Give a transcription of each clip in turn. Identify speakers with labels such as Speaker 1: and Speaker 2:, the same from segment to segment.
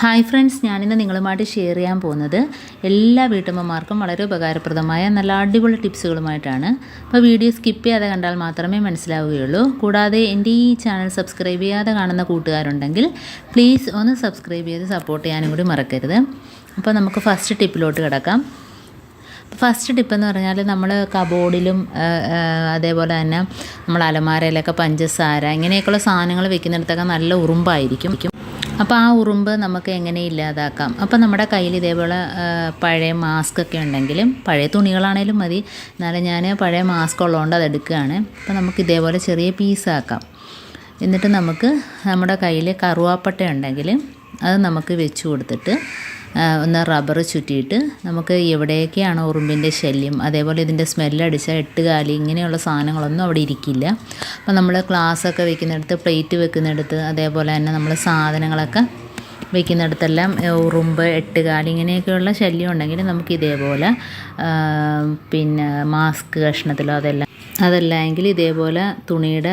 Speaker 1: Hi friends ഞാനിന്ന് നിങ്ങളുമായിട്ട് share ചെയ്യാൻ പോകുന്നത് എല്ലാ വീട്ടമ്മമാർക്കും വളരെ ഉപകാരപ്രദമായ നല്ല അടിപൊളി ടിപ്സുകളുമായിട്ടാണ്. അപ്പോൾ വീഡിയോ സ്കിപ്പ് ചെയ്യാതെ കണ്ടാൽ മാത്രമേ മനസ്സിലാവുകയുള്ളൂ. കൂടാതെ എന്റെ ഈ ചാനൽ സബ്സ്ക്രൈബ് ചെയ്യാതെ കാണുന്ന കൂട്ടുകാരുണ്ടെങ്കിൽ പ്ലീസ് ഒന്ന് സബ്സ്ക്രൈബ് ചെയ്ത് സപ്പോർട്ട് ചെയ്യാനും കൂടി മറക്കരുത്. അപ്പോൾ നമുക്ക് ഫസ്റ്റ് ടിപ്പിലോട്ട് കിടക്കാം. ഫസ്റ്റ് ടിപ്പ് എന്ന് പറഞ്ഞാൽ നമ്മൾ കബോർഡിലും അതേപോലെ തന്നെ നമ്മൾ അലമാരയിലൊക്കെ പഞ്ചസാര ഇങ്ങനെയൊക്കെയുള്ള സാധനങ്ങൾ വെക്കുന്നിടത്തൊക്കെ നല്ല ഉറുമ്പായിരിക്കും. അപ്പോൾ ആ ഉറുമ്പ് നമുക്ക് എങ്ങനെ ഇല്ലാതാക്കാം? അപ്പോൾ നമ്മുടെ കയ്യിൽ ഇതേപോലെ പഴയ മാസ്ക് ഒക്കെ ഉണ്ടെങ്കിലും പഴയ തുണികളാണേലും മതി. എന്നാലും ഞാൻ പഴയ മാസ്ക് ഉള്ളതുകൊണ്ട് അത് എടുക്കുകയാണ് അപ്പോൾ നമുക്ക് ഇതേപോലെ ചെറിയ പീസാക്കാം എന്നിട്ട് നമുക്ക് നമ്മുടെ കയ്യിൽ കറുവാപ്പട്ട ഉണ്ടെങ്കിൽ അത് നമുക്ക് വെച്ച് കൊടുത്തിട്ട് ഒന്ന് റബ്ബർ ചുറ്റിയിട്ട് നമുക്ക് എവിടെയൊക്കെയാണ് ഉറുമ്പിന്റെ ശല്യം? അതേപോലെ ഇതിന്റെ സ്മെല്ലടിച്ച എട്ടുകാലി ഇങ്ങനെയുള്ള സാധനങ്ങളൊന്നും അവിടെ ഇരിക്കില്ല. അപ്പോൾ നമ്മൾ ഗ്ലാസ്സൊക്കെ വെക്കുന്നിടത്ത് പ്ലേറ്റ് വെക്കുന്നിടത്ത് അതേപോലെ തന്നെ നമ്മൾ സാധനങ്ങളൊക്കെ വെക്കുന്നിടത്തെല്ലാം ഏ, ഉറുമ്പ് എട്ടുകാലി ഇങ്ങനെയൊക്കെയുള്ള ശല്യം ഉണ്ടെങ്കിൽ നമുക്ക് ഇതേപോലെ പിന്നെ മാസ്ക് കഷ്ണത്തിലോ അതെല്ലാം അതല്ല എങ്കിൽ ഇതേപോലെ തുണിയുടെ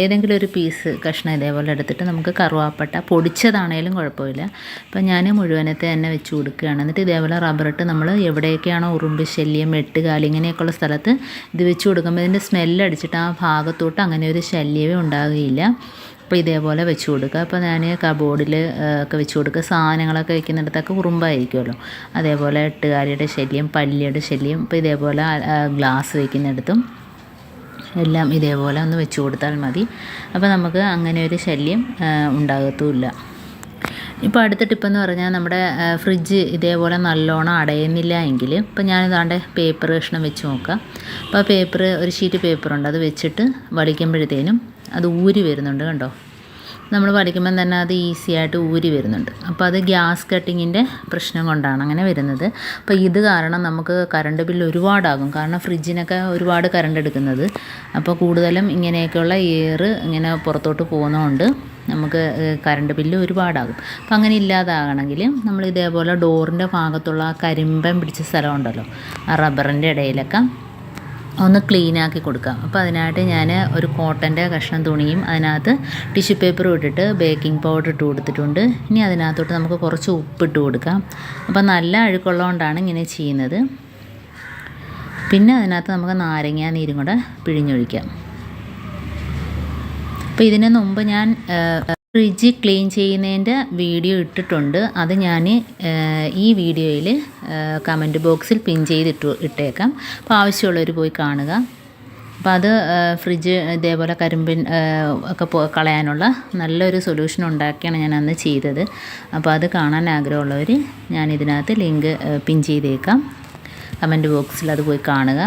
Speaker 1: ഏതെങ്കിലും ഒരു പീസ് കഷ്ണം ഇതേപോലെ എടുത്തിട്ട് നമുക്ക് കറുവാപ്പട്ട പൊടിച്ചതാണേലും കുഴപ്പമില്ല. അപ്പം ഞാൻ മുഴുവനത്തെ തന്നെ വെച്ച് കൊടുക്കുകയാണ്. എന്നിട്ട് ഇതേപോലെ റബ്ബറിട്ട് നമ്മൾ എവിടെയൊക്കെയാണോ ഉറുമ്പ് ശല്യം വെട്ടുകാലി ഇങ്ങനെയൊക്കെയുള്ള സ്ഥലത്ത് ഇത് വെച്ച് കൊടുക്കുമ്പോൾ ഇതിന്റെ സ്മെല്ലടിച്ചിട്ട് ആ ഭാഗത്തോട്ട് അങ്ങനെ ഒരു ശല്യമേ ഉണ്ടാകുകയില്ല. അപ്പോൾ ഇതേപോലെ വെച്ച് കൊടുക്കുക. അപ്പോൾ ഞാൻ കബോർഡിൽ ഒക്കെ വെച്ച് കൊടുക്കുക. സാധനങ്ങളൊക്കെ വെക്കുന്നിടത്തൊക്കെ ഉറുമ്പായിരിക്കുമല്ലോ അതേപോലെ എട്ടുകാരിയുടെ ശല്യം പല്ലിയുടെ ശല്യം ഇപ്പോൾ ഇതേപോലെ ഗ്ലാസ് വെക്കുന്നിടത്തും എല്ലാം ഇതേപോലെ ഒന്ന് വെച്ച് കൊടുത്താൽ മതി. അപ്പോൾ നമുക്ക് അങ്ങനെ ഒരു ശല്യം ഉണ്ടാകത്തുമില്ല. ഇപ്പോൾ അടുത്ത ടിപ്പെന്ന് പറഞ്ഞാൽ നമ്മുടെ ഫ്രിഡ്ജ് ഇതേപോലെ നല്ലോണം അടയുന്നില്ല എങ്കിൽ ഇപ്പോൾ ഞാനിതാണ്ട് പേപ്പർ കഷ്ണം വെച്ച് നോക്കാം. അപ്പോൾ പേപ്പർ ഒരു ഷീറ്റ് പേപ്പറുണ്ട് അത് വെച്ചിട്ട് വലിക്കുമ്പോഴത്തേനും അത് ഊരി വരുന്നുണ്ട് കണ്ടോ? നമ്മൾ പഠിക്കുമ്പം തന്നെ അത് ഈസി ആയിട്ട് ഊരി വരുന്നുണ്ട്. അപ്പോൾ അത് ഗ്യാസ് കട്ടിങ്ങിന്റെ പ്രശ്നം കൊണ്ടാണ് അങ്ങനെ വരുന്നത്. അപ്പോൾ ഇത് കാരണം നമുക്ക് കറണ്ട് ബില്ല് ഒരുപാടാകും. കാരണം ഫ്രിഡ്ജിനൊക്കെ ഒരുപാട് കറണ്ട് എടുക്കുന്നത്. അപ്പോൾ കൂടുതലും ഇങ്ങനെയൊക്കെയുള്ള എയർ ഇങ്ങനെ പുറത്തോട്ട് പോകുന്നതുകൊണ്ട് നമുക്ക് കറണ്ട് ബില്ല് ഒരുപാടാകും. അപ്പം അങ്ങനെ ഇല്ലാതാകണമെങ്കിൽ നമ്മൾ ഇതേപോലെ ഡോറിന്റെ ഭാഗത്തുള്ള ആ കരിമ്പൻ പിടിച്ച സ്ഥലമുണ്ടല്ലോ ആ റബ്ബറിന്റെ ഇടയിലൊക്കെ ഒന്ന് ക്ലീൻ ആക്കി കൊടുക്കാം. അപ്പോൾ അതിനായിട്ട് ഞാൻ ഒരു കോട്ടന്റെ കഷ്ണം തുണിയും അതിനകത്ത് ടിഷ്യൂ പേപ്പറും ഇട്ടിട്ട് ബേക്കിംഗ് പൗഡർ ഇട്ട് കൊടുത്തിട്ടുണ്ട്. ഇനി അതിനകത്തോട്ട് നമുക്ക് കുറച്ച് ഉപ്പിട്ട് കൊടുക്കാം. അപ്പോൾ നല്ല അഴുക്കുള്ളതുകൊണ്ടാണ് ഇങ്ങനെ ചെയ്യുന്നത്. പിന്നെ അതിനകത്ത് നമുക്ക് നാരങ്ങ നീരും കൂടെ പിഴിഞ്ഞൊഴിക്കാം. അപ്പോൾ ഇതിന് മുമ്പ് ഞാൻ ഫ്രിഡ്ജ് ക്ലീൻ ചെയ്യുന്നതിന്റെ വീഡിയോ ഇട്ടിട്ടുണ്ട്. അത് ഞാൻ ഈ വീഡിയോയിൽ കമന്റ് ബോക്സിൽ പിൻ ചെയ്തിട്ട് ഇട്ടേക്കാം. അപ്പോൾ ആവശ്യമുള്ളവർ പോയി കാണുക. അപ്പോൾ അത് ഫ്രിഡ്ജ് ഇതേപോലെ കരിമ്പിൻ ഒക്കെ കളയാനുള്ള നല്ലൊരു സൊല്യൂഷൻ ഉണ്ടാക്കിയാണ് ഞാൻ അന്ന് ചെയ്തത്. അപ്പോൾ അത് കാണാൻ ആഗ്രഹമുള്ളവർ ഞാൻ ഇതിനകത്ത് ലിങ്ക് പിൻ ചെയ്തേക്കാം. കമന്റ് ബോക്സിൽ അത് പോയി കാണുക.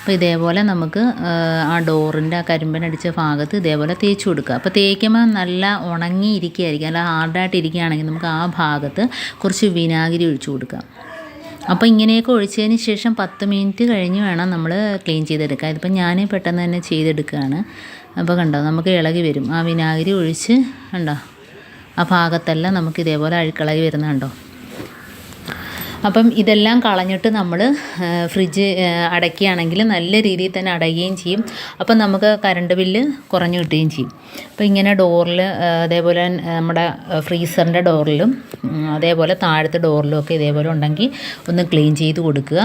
Speaker 1: അപ്പോൾ ഇതേപോലെ നമുക്ക് ആ, ഡോറിന്റെ ആ കരിമ്പനടിച്ച ഭാഗത്ത് ഇതേപോലെ തേച്ച് കൊടുക്കുക. അപ്പോൾ തേക്കുമ്പോൾ നല്ല ഉണങ്ങി ഇരിക്കുകയായിരിക്കും അല്ല ഹാർഡായിട്ട് ഇരിക്കുകയാണെങ്കിൽ നമുക്ക് ആ ഭാഗത്ത് കുറച്ച് വിനാഗിരി ഒഴിച്ചു കൊടുക്കാം അപ്പോൾ ഇങ്ങനെയൊക്കെ ഒഴിച്ചതിന് ശേഷം പത്ത് മിനിറ്റ് കഴിഞ്ഞ് വേണം നമ്മൾ ക്ലീൻ ചെയ്തെടുക്കാൻ. ഇതിപ്പോൾ ഞാൻ പെട്ടെന്ന് തന്നെ ചെയ്തെടുക്കുകയാണ്. അപ്പോൾ കണ്ടോ നമുക്ക് ഇളകി വരും. ആ വിനാഗിരി ഒഴിച്ച് കണ്ടോ ആ ഭാഗത്തെല്ലാം നമുക്ക് ഇതേപോലെ അഴുക്കിളകി വരുന്ന കണ്ടോ. അപ്പം ഇതെല്ലാം കളഞ്ഞിട്ട് നമ്മൾ ഫ്രിഡ്ജ് അടയ്ക്കുകയാണെങ്കിൽ നല്ല രീതിയിൽ തന്നെ അടയുകയും ചെയ്യും. അപ്പം നമുക്ക് കറണ്ട് ബില്ല് കുറഞ്ഞു കിട്ടുകയും ചെയ്യും. അപ്പോൾ ഇങ്ങനെ ഡോറിൽ അതേപോലെ നമ്മുടെ ഫ്രീസറിന്റെ ഡോറിലും അതേപോലെ താഴത്തെ ഡോറിലും ഒക്കെ ഇതേപോലെ ഉണ്ടെങ്കിൽ ഒന്ന് ക്ലീൻ ചെയ്ത് കൊടുക്കുക.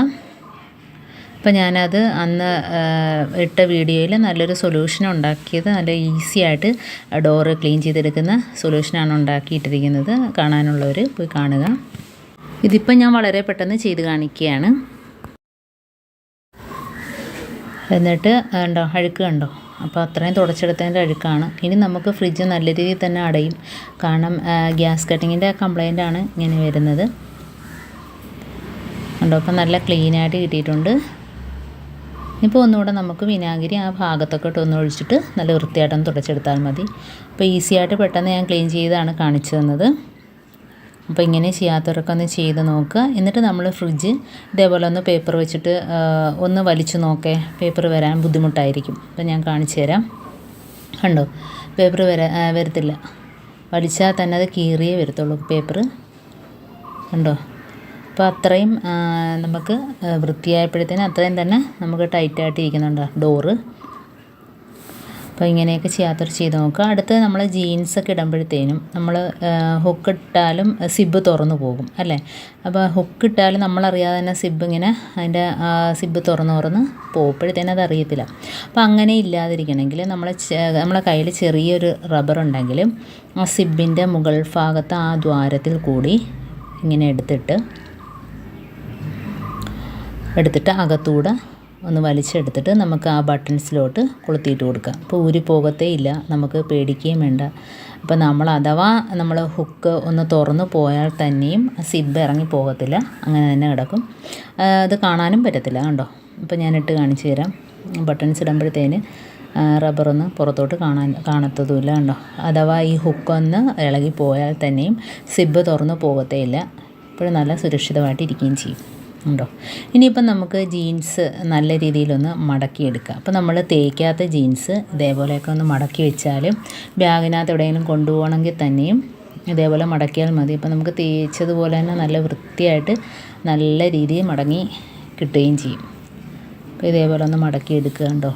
Speaker 1: അപ്പോൾ ഞാനത് അന്ന് ഇട്ട വീഡിയോയിൽ നല്ലൊരു സൊല്യൂഷൻ ഉണ്ടാക്കിയത് നല്ല ഈസി ആയിട്ട് ഡോറ് ക്ലീൻ ചെയ്തെടുക്കുന്ന സൊല്യൂഷനാണ് ഉണ്ടാക്കിയിട്ടിരിക്കുന്നത്. കാണാനുള്ളവർ പോയി കാണുക. ഇതിപ്പം ഞാൻ വളരെ പെട്ടെന്ന് ചെയ്ത് കാണിക്കുകയാണ് എന്നിട്ട് ഉണ്ടോ അഴുക്ക് കണ്ടോ? അപ്പോൾ അത്രയും തുടച്ചെടുത്തതിന്റെ അഴുക്കാണ്. ഇനി നമുക്ക് ഫ്രിഡ്ജ് നല്ല രീതിയിൽ തന്നെ അടയും. കാരണം ഗ്യാസ് കട്ടിങ്ങിന്റെ കംപ്ലൈന്റ് ആണ് ഇങ്ങനെ വരുന്നത്. ഉണ്ടോ അപ്പം നല്ല ക്ലീനായിട്ട് കിട്ടിയിട്ടുണ്ട്. ഇപ്പോൾ ഒന്നുകൂടെ നമുക്ക് വിനാഗിരി ആ ഭാഗത്തൊക്കെ ഇട്ട് ഒന്ന് ഒഴിച്ചിട്ട് നല്ല വൃത്തിയായിട്ടൊന്ന് തുടച്ചെടുത്താൽ മതി. അപ്പോൾ ഈസിയായിട്ട് പെട്ടെന്ന് ഞാൻ ക്ലീൻ ചെയ്താണ് കാണിച്ചു തന്നത്. അപ്പോൾ ഇങ്ങനെ ചെയ്യാത്തവരൊക്കെ ഒന്ന് ചെയ്ത് നോക്കുക എന്നിട്ട് നമ്മൾ ഫ്രിഡ്ജ് ഇതേപോലെ ഒന്ന് പേപ്പർ വെച്ചിട്ട് ഒന്ന് വലിച്ചു നോക്കേ. പേപ്പർ വരാൻ ബുദ്ധിമുട്ടായിരിക്കും. അപ്പോൾ ഞാൻ കാണിച്ചു തരാം. കണ്ടോ? പേപ്പർ വരാ വരത്തില്ല. വലിച്ചാൽ തന്നെ അത് കീറിയേ വരത്തുള്ളൂ പേപ്പർ കണ്ടോ? അപ്പോൾ അത്രയും നമുക്ക് വൃത്തിയായപ്പോഴത്തേന് അത്രയും തന്നെ നമുക്ക് ടൈറ്റായിട്ട് ഇരിക്കുന്നുണ്ട് ഡോറ് അപ്പോൾ ഇങ്ങനെയൊക്കെ ചെയ്യാത്തവർ ചെയ്ത് നോക്കുക അടുത്ത് നമ്മൾ ജീൻസൊക്കെ ഇടുമ്പോഴത്തേനും നമ്മൾ ഹുക്ക് ഇട്ടാലും സിബ് തുറന്നു പോകും അല്ലേ? അപ്പോൾ ഹുക്ക് ഇട്ടാലും നമ്മളറിയാതെ തന്നെ സിബ് ഇങ്ങനെ അതിന്റെ സിബ് തുറന്ന് തുറന്ന് പോകുമ്പോഴത്തേനും അത് അറിയത്തില്ല. അപ്പോൾ അങ്ങനെ ഇല്ലാതിരിക്കണമെങ്കിൽ നമ്മൾ നമ്മളെ കയ്യിൽ ചെറിയൊരു റബ്ബർ ഉണ്ടെങ്കിൽ ആ സിബിന്റെ മുകൾ ഭാഗത്ത് ആ ദ്വാരത്തിൽ കൂടി ഇങ്ങനെ എടുത്തിട്ട് എടുത്തിട്ട് അകത്തൂടെ ഒന്ന് വലിച്ചെടുത്തിട്ട് നമുക്ക് ആ ബട്ടൺസിലോട്ട് കൊളുത്തിയിട്ട് കൊടുക്കാം അപ്പോൾ ഊരി പോകത്തേ ഇല്ല. നമുക്ക് പേടിക്കുകയും വേണ്ട. അപ്പോൾ നമ്മൾ അഥവാ നമ്മൾ ഹുക്ക് ഒന്ന് തുറന്ന് പോയാൽ തന്നെയും സിബ് ഇറങ്ങി പോകത്തില്ല. അങ്ങനെ തന്നെ കിടക്കും. അത് കാണാനും പറ്റത്തില്ല കണ്ടോ? ഇപ്പോൾ ഞാൻ ഇട്ട് കാണിച്ചു തരാം. ബട്ടൺസ് ഇടുമ്പോഴത്തേന് റബ്ബറൊന്ന് പുറത്തോട്ട് കാണാൻ കാണത്തതുമില്ല കണ്ടോ? അഥവാ ഈ ഹുക്കൊന്ന് ഇളകി പോയാൽ തന്നെയും സിബ് തുറന്ന് പോകത്തേ ഇല്ല. ഇപ്പോഴും നല്ല സുരക്ഷിതമായിട്ട് ഇരിക്കുകയും ചെയ്യും. ഉണ്ടോ? ഇനിയിപ്പം നമുക്ക് ജീൻസ് നല്ല രീതിയിലൊന്ന് മടക്കിയെടുക്കാം. അപ്പോൾ നമ്മൾ തേക്കാത്ത ജീൻസ് ഇതേപോലെയൊക്കെ ഒന്ന് മടക്കി വെച്ചാൽ ബാഗിനകത്ത് എവിടെയെങ്കിലും കൊണ്ടുപോകണമെങ്കിൽ തന്നെയും ഇതേപോലെ മടക്കിയാൽ മതി. അപ്പോൾ നമുക്ക് തേച്ചതുപോലെ തന്നെ നല്ല വൃത്തിയായിട്ട് നല്ല രീതിയിൽ മടങ്ങി കിട്ടുകയും ചെയ്യും. അപ്പോൾ ഇതേപോലെ ഒന്ന് മടക്കി എടുക്കുക കണ്ടോ?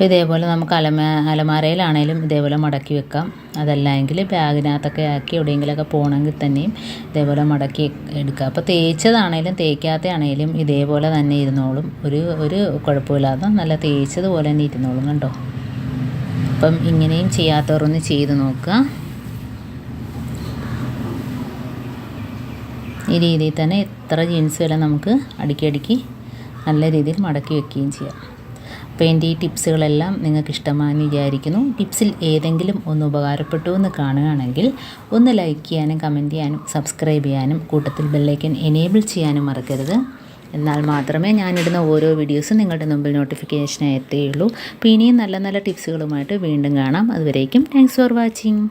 Speaker 1: അപ്പോൾ ഇതേപോലെ നമുക്ക് അലമ അലമാരയിലാണേലും ഇതേപോലെ മടക്കി വെക്കാം. അതല്ല എങ്കിൽ ബാഗിനകത്തൊക്കെ ആക്കി എവിടെയെങ്കിലുമൊക്കെ പോകണമെങ്കിൽ തന്നെയും ഇതേപോലെ മടക്കി എടുക്കുക അപ്പോൾ തേച്ചതാണേലും തേക്കാത്ത ആണേലും ഇതേപോലെ തന്നെ ഇരുന്നോളും. ഒരു ഒരു കുഴപ്പമില്ലാതെ നല്ല തേച്ചതുപോലെ തന്നെ ഇരുന്നോളും കണ്ടോ? അപ്പം ഇങ്ങനെയും ചെയ്യാത്തവരൊന്ന് ചെയ്ത് നോക്കുക. ഈ രീതിയിൽ തന്നെ എത്ര ജീൻസ് വരെ നമുക്ക് അടുക്കി അടുക്കി നല്ല രീതിയിൽ മടക്കി വെക്കുകയും ചെയ്യാം. അപ്പോൾ ഈ ടിപ്സുകളെല്ലാം നിങ്ങൾക്ക് ഇഷ്ടമാണെന്ന് വിചാരിക്കുന്നു. ടിപ്സിൽ ഏതെങ്കിലും ഒന്ന് ഉപകാരപ്പെട്ടു എന്ന് കാണുകയാണെങ്കിൽ ഒന്ന് ലൈക്ക് ചെയ്യാനും കമന്റ് ചെയ്യാനും സബ്സ്ക്രൈബ് ചെയ്യാനും കൂട്ടത്തിൽ ബെല്ലൈക്കൻ എനേബിൾ ചെയ്യാനും മറക്കരുത്. എന്നാൽ മാത്രമേ ഞാനിടുന്ന ഓരോ വീഡിയോസും നിങ്ങളുടെ മുമ്പിൽ നോട്ടിഫിക്കേഷനായി എത്തുകയുള്ളൂ. അപ്പോൾ ഇനിയും നല്ല നല്ല ടിപ്സുകളുമായിട്ട് വീണ്ടും കാണാം. അതുവരേക്കും താങ്ക്സ് ഫോർ വാച്ചിങ്